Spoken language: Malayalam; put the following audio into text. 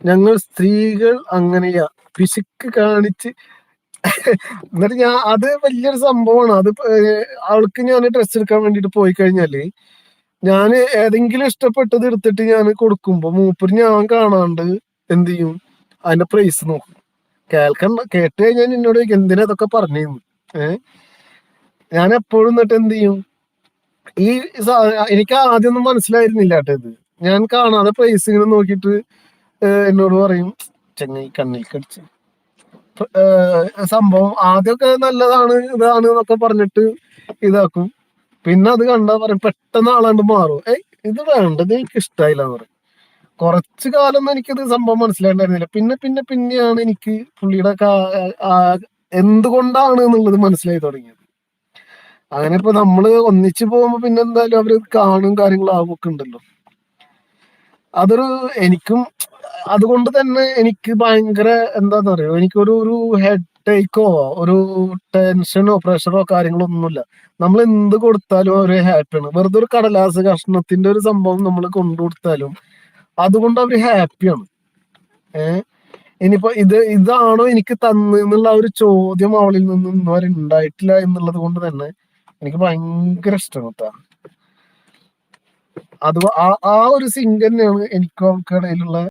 ഞങ്ങൾ സ്ത്രീകൾ അങ്ങനെയാ. പിശുക്ക് കാണിച്ച് എന്നിട്ട് ഞാൻ അത് വലിയൊരു സംഭവമാണ്. അത് അവൾക്ക് ഞാൻ ഡ്രസ് എടുക്കാൻ വേണ്ടിട്ട് പോയി കഴിഞ്ഞാൽ ഞാൻ ഏതെങ്കിലും ഇഷ്ടപ്പെട്ടത് എടുത്തിട്ട് ഞാൻ കൊടുക്കുമ്പോ മൂപ്പര് ഞാൻ കാണാണ്ട് എന്ത് ചെയ്യും? അതിന്റെ പ്രൈസ് നോക്കും. കേൾക്കണ്ട കേട്ട് കഴിഞ്ഞാൽ എന്നോട് എന്തിനാ ഇതൊക്കെ പറഞ്ഞു ഏഹ് ഞാൻ എപ്പോഴും എന്നിട്ട് എന്ത് ചെയ്യും? ഈ എനിക്ക് ആദ്യമൊന്നും മനസ്സിലായിരുന്നില്ല കേട്ടോ ഇത്. ഞാൻ കാണാതെ പ്രൈസ് ഇങ്ങനെ നോക്കിയിട്ട് എന്നോട് പറയും ചെങ്ങൈ കണ്ണിൽ കടിച്ച് സംഭവം ആദ്യമൊക്കെ നല്ലതാണ് ഇതാണ് എന്നൊക്കെ പറഞ്ഞിട്ട് ഇതാക്കും. പിന്നെ അത് കണ്ടാ പറയും പെട്ടെന്ന് ആളാണ്ട് മാറും. ഏയ് ഇത് വേണ്ടത് എനിക്ക് ഇഷ്ടായില്ല എന്ന് പറയും. കുറച്ചു കാലം എനിക്കിത് സംഭവം മനസ്സിലായിട്ടുണ്ടായിരുന്നില്ല. പിന്നെ പിന്നെ പിന്നെയാണ് എനിക്ക് പുള്ളിയുടെ എന്തുകൊണ്ടാണ് എന്നുള്ളത് മനസ്സിലായി തുടങ്ങിയത്. അങ്ങനെ ഇപ്പൊ നമ്മൾ ഒന്നിച്ചു പോകുമ്പോ പിന്നെ എന്തായാലും അവർ കാണും കാര്യങ്ങളും ഒക്കെ ഉണ്ടല്ലോ. അതൊരു എനിക്കും അതുകൊണ്ട് തന്നെ എനിക്ക് ഭയങ്കര എന്താന്ന് പറയുക എനിക്കൊരു ഒരു ഹെഡ് ടേക്കോ ഒരു ടെൻഷനോ പ്രഷറോ കാര്യങ്ങളോ ഒന്നുമില്ല നമ്മൾ എന്ത് കൊടുത്താലും അവർ ഹാപ്പിയാണ് വെറുതെ ഒരു കടലാസ് കഷ്ണത്തിന്റെ ഒരു സംഭവം നമ്മൾ കൊണ്ടു കൊടുത്താലും അതുകൊണ്ട് അവർ ഹാപ്പിയാണ് ഏഹ് ഇനിയിപ്പോ ഇത് ഇതാണോ എനിക്ക് തന്ന് എന്നുള്ള ഒരു ചോദ്യം അവളിൽ നിന്നും ഇന്നുവരെ ഉണ്ടായിട്ടില്ല എന്നുള്ളത് കൊണ്ട് തന്നെ എനിക്ക് ഭയങ്കര ഇഷ്ടമാണ് അത് ആ ഒരു സിംഗ് തന്നെയാണ് എനിക്കും അവൾക്കിടയിലുള്ള